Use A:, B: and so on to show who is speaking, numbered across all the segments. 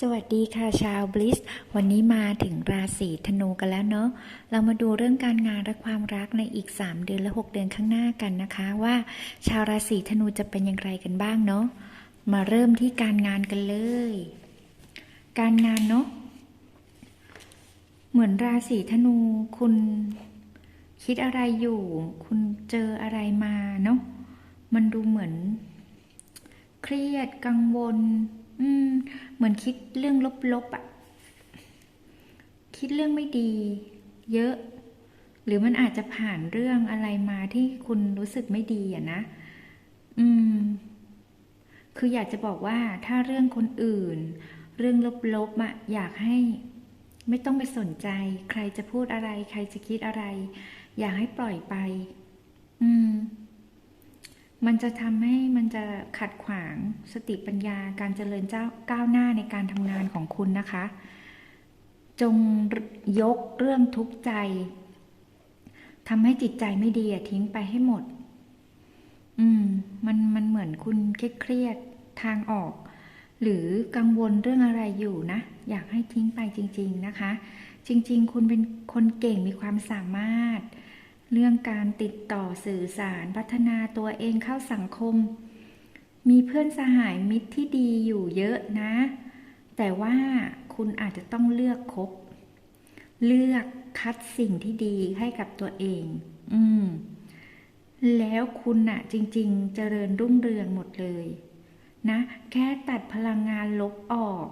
A: สวัสดีค่ะชาวบลิส วันนี้มาถึงราศีธนูกันแล้วเนาะ เรามาดูเรื่องการงานและความรักในอีก 3 เดือนและ 6 เดือนข้างหน้ากันนะคะ ว่า ชาวราศีธนูจะเป็นอย่างไรกันบ้างเนาะ มาเริ่มที่การงานกันเลย การงานเนาะ เหมือนราศีธนูคุณคิดอะไรอยู่ คุณเจออะไรมาเนาะ มันดูเหมือน เครียดกังวล อืม เหมือนคิดเรื่องลบๆอะ่ะ คิดเรื่องไม่ดี เยอะ หรือมันอาจจะผ่านเรื่องอะไรมาที่คุณรู้สึกไม่ดีอะนะ อืม คืออยากจะบอกว่าถ้าเรื่องคนอื่น เรื่องลบๆอะอยากให้ ไม่ต้องไปสนใจ ใครจะพูดอะไร ใครจะคิดอะไร อยากให้ปล่อยไป อืม มันจะทำให้มันจะขัดขวางสติปัญญาการเจริญเจ้าก้าวหน้าในการทำงานของคุณนะคะ จงยกเรื่องทุกข์ใจทำให้จิตใจไม่ดีอะทิ้งไปให้หมด อืม มันมันเหมือนคุณเครียดทางออก หรือกังวลเรื่องอะไรอยู่นะ อยากให้ทิ้งไปจริง ๆนะคะ จริง ๆ คุณเป็นคนเก่งมีความสามารถ เรื่องการติดต่อสื่อสารพัฒนาตัวเองเข้าสังคม มีเพื่อนสหายมิตรที่ดีอยู่เยอะนะ แต่ว่าคุณอาจจะต้องเลือกคบ เลือกคัดสิ่งที่ดีให้กับตัวเอง อืม แล้วคุณน่ะ จริง ๆ เจริญรุ่งเรืองหมดเลย นะ แค่ตัดพลังงานลบออก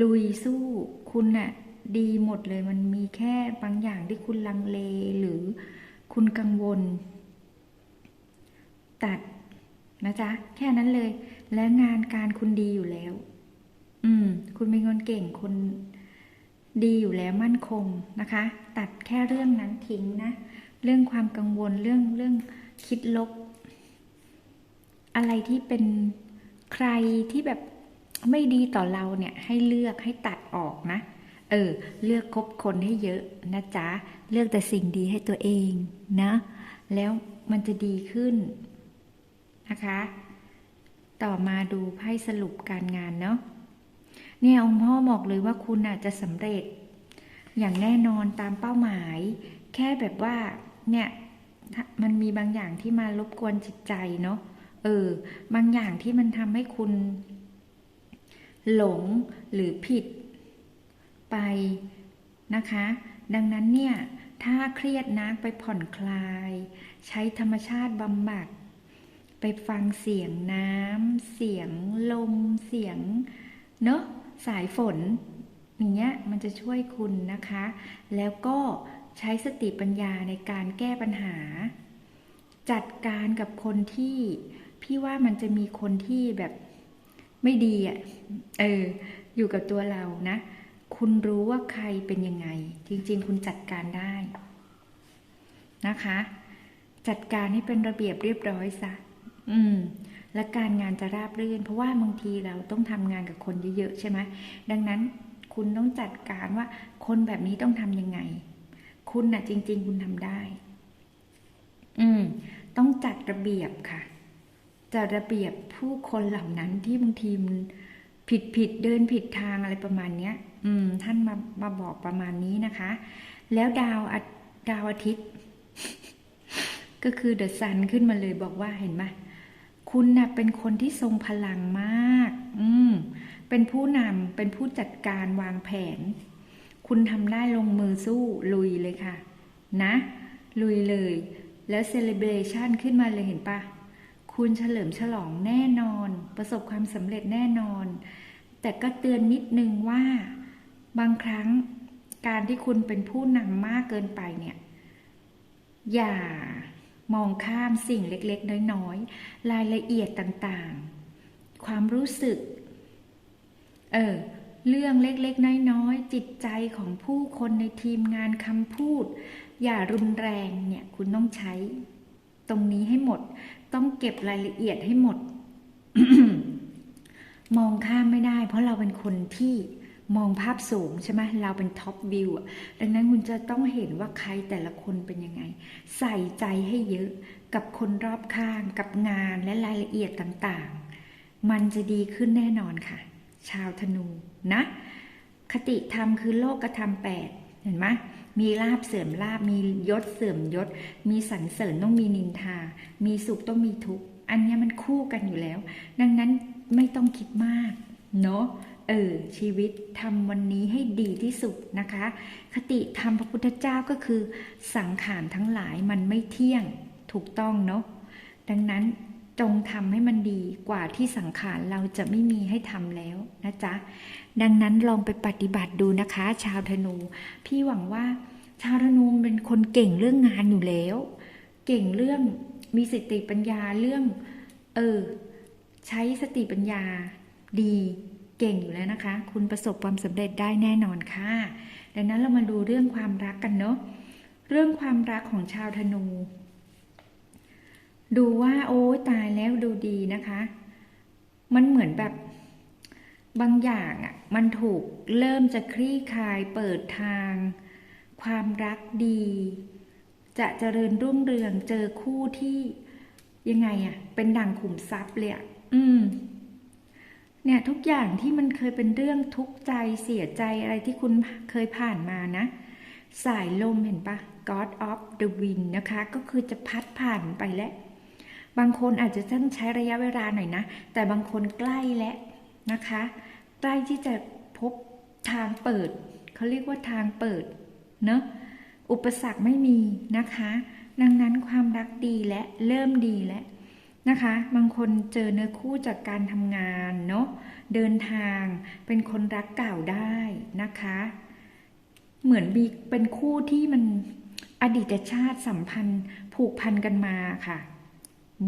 A: ลุยสู้คุณน่ะ ดีหมดเลยมันมีแค่บางอย่างที่คุณลังเลหรือคุณกังวล ตัดนะจ๊ะ แค่นั้นเลย และงานการคุณดีอยู่แล้ว อืม คุณเป็นคนเก่งคนดีอยู่แล้วมั่นคงนะคะ ตัดแค่เรื่องนั้นทิ้งนะ เรื่องความกังวลเรื่องเรื่องคิดลบ อะไรที่เป็นใครที่แบบไม่ดีต่อเราเนี่ย ให้เลือกให้ตัดออกนะ เออ เลือกคบคนให้เยอะนะจ๊ะ เลือกแต่สิ่งดีให้ตัวเองนะ แล้วมันจะดีขึ้นนะคะ ต่อมาดูไพ่สรุปการงานเนาะ เนี่ยองค์พ่อบอกเลยว่าคุณอาจจะสำเร็จ อย่างแน่นอนตามเป้าหมาย แค่แบบว่า เนี่ยมันมีบางอย่างที่มารบกวนจิตใจเนาะ เออ บางอย่างที่มันทำให้คุณ หลงหรือผิด ไปนะคะ ดังนั้นเนี่ยถ้าเครียดนะไปผ่อนคลาย ใช้ธรรมชาติบำบัด ไปฟังเสียงน้ำเสียงลม เสียงเนอะสายฝนอย่างเงี้ยมันจะช่วยคุณนะคะ แล้วก็ใช้สติปัญญาในการแก้ปัญหา จัดการกับคนที่พี่ว่ามันจะมีคนที่แบบไม่ดีอะเอออยู่กับตัวเรานะ คุณรู้ว่าใครเป็นยังไง จริง ๆ คุณจัดการได้นะคะ จัดการให้เป็นระเบียบเรียบร้อยซะอืม และการงานจะราบรื่น เพราะว่าบางทีเราต้องทำงานกับคนเยอะๆใช่ไหมดังนั้นคุณต้องจัดการว่าคนแบบนี้ต้องทำยังไง คุณน่ะ จริง ๆ คุณทำได้ อืม ต้องจัดระเบียบค่ะจัดระเบียบผู้คนเหล่านั้นที่บางทีมัน ผิดผิดเดินผิดทางอะไรประมาณเนี้ย อืม ท่านมามาบอกประมาณนี้นะคะ แล้วดาวดาวอาทิตย์ ก็คือเดอะซันขึ้นมาเลยบอกว่าเห็นไหมคุณน่ะเป็นคนที่ทรงพลังมาก อืม เป็นผู้นำเป็นผู้จัดการวางแผน คุณทำได้ลงมือสู้ลุยเลยค่ะ นะ ลุยเลย แล้วเซเลบรชันขึ้นมาเลยเห็นปะ คุณเฉลิมฉลองแน่นอน ประสบความสำเร็จแน่นอน แต่ก็เตือนนิดนึงว่า บางครั้งการที่คุณเป็นผู้นำมากเกินไปเนี่ย อย่ามองข้ามสิ่งเล็กๆ น้อยๆ รายละเอียดต่างๆ ความรู้สึก เออ เรื่องเล็กๆ น้อยๆ จิตใจของผู้คนในทีมงานคำพูด อย่ารุนแรงเนี่ย คุณต้องใช้ ตรงนี้ให้หมด ต้องเก็บรายละเอียดให้หมด มองข้ามไม่ได้ เพราะเราเป็นคนที่มองภาพสูงใช่ไหมเราเป็นท็อปวิวอะดังนั้นคุณจะต้องเห็นว่าใครแต่ละคนเป็นยังไง ใส่ใจให้เยอะกับคนรอบข้างกับงานและรายละเอียดต่างๆ มันจะดีขึ้นแน่นอนค่ะ ชาวธนูนะ คติธรรมคือโลกธรรมแปด เห็นไหมมีลาบเสื่อมลาบมียศเสื่อมยศ มีสรรเสริญต้องมีนินทา มีสุขต้องมีทุกข์อันนี้มันคู่กันอยู่แล้ว ดังนั้นไม่ต้องคิดมาก เนาะเออชีวิตทำวันนี้ให้ดีที่สุดนะคะ คติธรรมพระพุทธเจ้าก็คือ สังขารทั้งหลายมันไม่เที่ยงถูกต้องเนาะดังนั้นจงทำให้มันดีกว่าที่สังขารเราจะไม่มีให้ทำแล้วนะจ๊ะ ดังนั้นลองไปปฏิบัติดูนะคะ ชาวธนู พี่หวังว่าชาวธนูเป็นคนเก่งเรื่องงานอยู่แล้ว เก่งเรื่องมีสติปัญญาเรื่อง เออ ใช้สติปัญญาดีเก่งอยู่แล้วนะคะ คุณประสบความสำเร็จได้แน่นอนค่ะ ดังนั้นเรามาดูเรื่องความรักกันเนาะเรื่องความรักของชาวธนู ดูว่าโอ้ตายแล้วดูดีนะคะ มันเหมือนแบบ บางอย่างอะมันถูกเริ่มจะคลี่คลายเปิดทาง ความรักดี จะเจริญรุ่งเรืองเจอคู่ที่ยังไงอะ เป็นดั่งขุมทรัพย์เลยอะอืม เนี่ยทุกอย่างที่มันเคยเป็นเรื่องทุกข์ใจเสียใจอะไรที่คุณเคยผ่านมานะ สายลมเห็นปะ God of the Wind นะคะ ก็คือจะพัดผ่านไปแล้ว บางคนอาจจะต้องใช้ระยะเวลาหน่อยนะ แต่บางคนใกล้แล้ว นะคะใกล้ที่จะพบทางเปิดเขาเรียกว่าทางเปิดเนอะอุปสรรคไม่มีนะคะ ดังนั้นความรักดีและเริ่มดีแล้วนะคะ บางคนเจอเนื้อคู่จากการทำงานเนาะเดินทางเป็นคนรักเก่าได้นะคะ เหมือนมีเป็นคู่ที่มันอดีตชาติสัมพันธ์ผูกพันกันมาค่ะ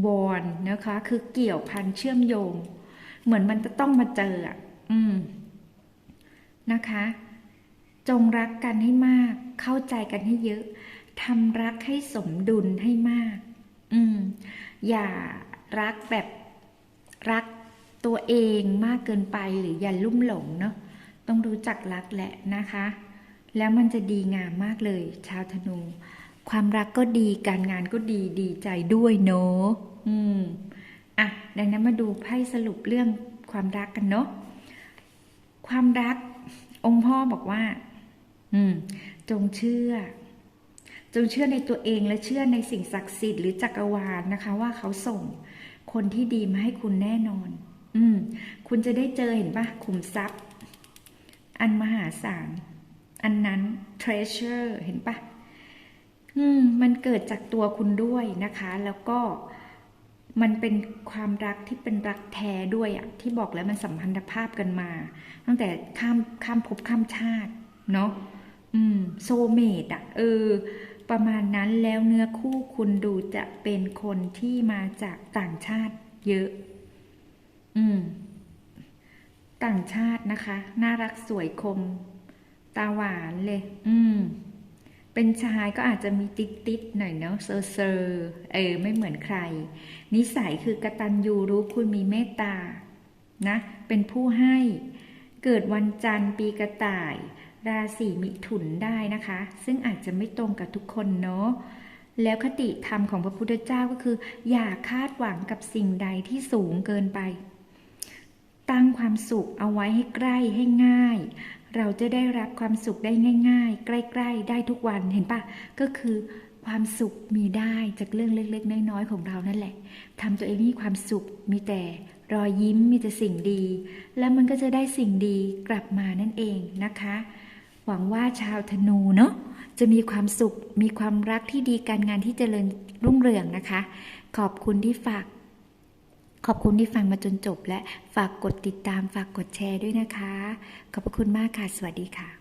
A: บอนนะคะคือเกี่ยวพันเชื่อมโยง เหมือนมันจะต้องมาเจออะอืมนะคะ จงรักกันให้มาก เข้าใจกันให้เยอะทำรักให้สมดุลให้มาก อืม อย่ารักแบบรักตัวเองมากเกินไปหรืออย่าลุ่มหลงเนาะต้องรู้จักรักแหละนะคะ แล้วมันจะดีงามมากเลย ชาวธนู ความรักก็ดีการงานก็ดีดีใจด้วยเนาะอืม อะดังนั้นมาดูไพ่สรุปเรื่องความรักกันเนาะความรัก องค์พ่อบอกว่า อืม จงเชื่อ จงเชื่อในตัวเองและเชื่อในสิ่งศักดิ์สิทธิ์หรือจักรวาลนะคะ ว่าเขาส่งคนที่ดีมาให้คุณแน่นอน อืม คุณจะได้เจอเห็นปะขุมทรัพย์ อันมหาศาลอันนั้น treasure เห็นปะอืม มันเกิดจากตัวคุณด้วยนะคะ แล้วก็ มันเป็นความรักที่เป็นรักแท้ด้วยอะที่บอกแล้วมันสัมพันธภาพกันมา ตั้งแต่ข้ามข้ามภพข้ามชาติเนาะอืมโซเมดอะเออ ประมาณนั้นแล้วเนื้อคู่คุณดูจะเป็นคนที่มาจากต่างชาติเยอะ อืม ต่างชาตินะคะ น่ารักสวยคม ตาหวานเลย อืม เป็นชายก็อาจจะมีติดติดหน่อยเนาะเซอร์เซอร์เออไม่เหมือนใคร นิสัยคือกตัญญูรู้คุณมีเมตตานะ เป็นผู้ให้เกิดวันจันทร์ปีกระต่าย ราศีมิถุนได้นะคะ ซึ่งอาจจะไม่ตรงกับทุกคนเนาะแล้วคติธรรมของพระพุทธเจ้าก็คือ อย่าคาดหวังกับสิ่งใดที่สูงเกินไป ตั้งความสุขเอาไว้ให้ใกล้ให้ง่าย เราจะได้รับความสุขได้ง่าย ๆ ใกล้ ๆ ได้ทุกวันเห็นปะก็คือความสุขมีได้จากเรื่องเล็ก ๆ น้อยๆของเรานั่นแหละทำตัวเองมีความสุขมีแต่รอยยิ้มมีแต่สิ่งดี แล้วมันก็จะได้สิ่งดีกลับมานั่นเองนะคะ หวังว่าชาวธนูเนาะจะมีความสุขมีความรักที่ดีการงานที่เจริญรุ่งเรืองนะคะ ขอบคุณที่ฝาก ขอบคุณที่ฟังมาจนจบและฝากกดติดตามฝากกดแชร์ด้วยนะคะ ขอบพระคุณมากค่ะ สวัสดีค่ะ